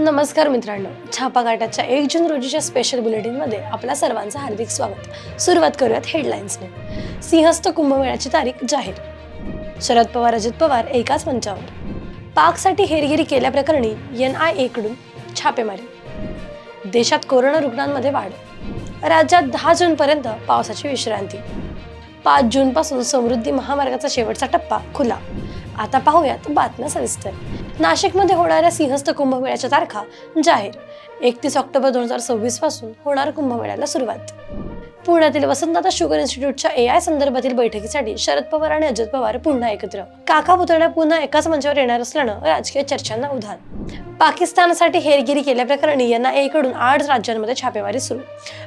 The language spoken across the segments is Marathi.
नमस्कार मित्रांनो. छापाघाटाच्या एक जून रोजीच्या स्पेशल बुलेटिनमध्ये आपल्या सर्वांचं हार्दिक स्वागत. सुरुवात करूयात हेडलाईन्सने सिंहस्थ कुंभमेळ्याची तारीख जाहीर. शरद पवार अजित पवार एकाच मंचावर. पाकसाठी हेरगिरी केल्याप्रकरणी एन आय एकडून छापेमारी. देशात कोरोना रुग्णांमध्ये वाढ. राज्यात दहा जूनपर्यंत पावसाची विश्रांती. पाच जूनपासून समृद्धी महामार्गाचा शेवटचा टप्पा खुला. आता पाहूयात बातम्या सविस्तर. नाशिकमध्ये होणाऱ्या सिंहस्थ कुंभमेळ्याच्या तारखा जाहीर. एकतीस ऑक्टोबर दोन हजार सव्वीसपासून होणार कुंभमेळ्याला सुरुवात. पुण्यातील वसंतदादा शुगर इन्स्टिट्यूटच्या ए आय संदर्भातील बैठकीसाठी शरद पवार आणि अजित पवार पुन्हा एकत्र. काका पुतण्या पुन्हा एकाच मंचावर येणार असल्यानं राजकीय चर्चांना उधाण. पाकिस्तानसाठी हेरगिरी केल्याप्रकरणी यांना कडून आठ राज्यांमध्ये छापेमारी सुरू.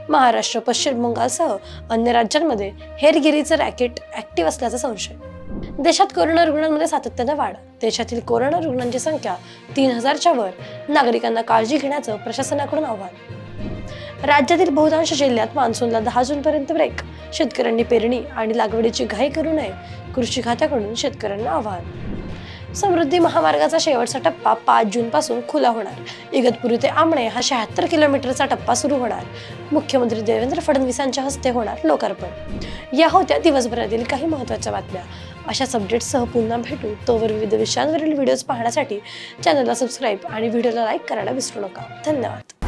महाराष्ट्र पश्चिम बंगालसह अन्य राज्यांमध्ये हेरगिरीचं रॅकेट ऍक्टिव्ह असल्याचा संशय. देशात कोरोना रुग्णांमध्ये सातत्यानं वाढ. देशातील कोरोना रुग्णांची संख्या तीन हजारच्या वर. नागरिकांना काळजी घेण्याचं प्रशासनाकडून आव्हान. राज्यातील बहुतांश जिल्ह्यात मान्सूनला दहा जूनपर्यंत ब्रेक शेतकऱ्यांनी पेरणी आणि लागवडीची घाई करू नये कृषी खात्याकडून शेतकऱ्यांना आव्हान. समृद्धी महामार्गाचा शेवटचा टप्पा पाच जून पासून खुला होणार. इगतपुरी ते आमणे हा शहात्तर किलोमीटरचा टप्पा सुरू होणार. मुख्यमंत्री देवेंद्र फडणवीसांच्या हस्ते होणार लोकार्पण. या होत्या दिवसभरातील काही महत्त्वाच्या बातम्या. अशाच अपडेट्ससह पुन्हा भेटू. तोवर विविध विषयांवरील व्हिडिओज पाहण्यासाठी चॅनलला सबस्क्राईब आणि व्हिडिओला लाईक करायला विसरू नका. धन्यवाद.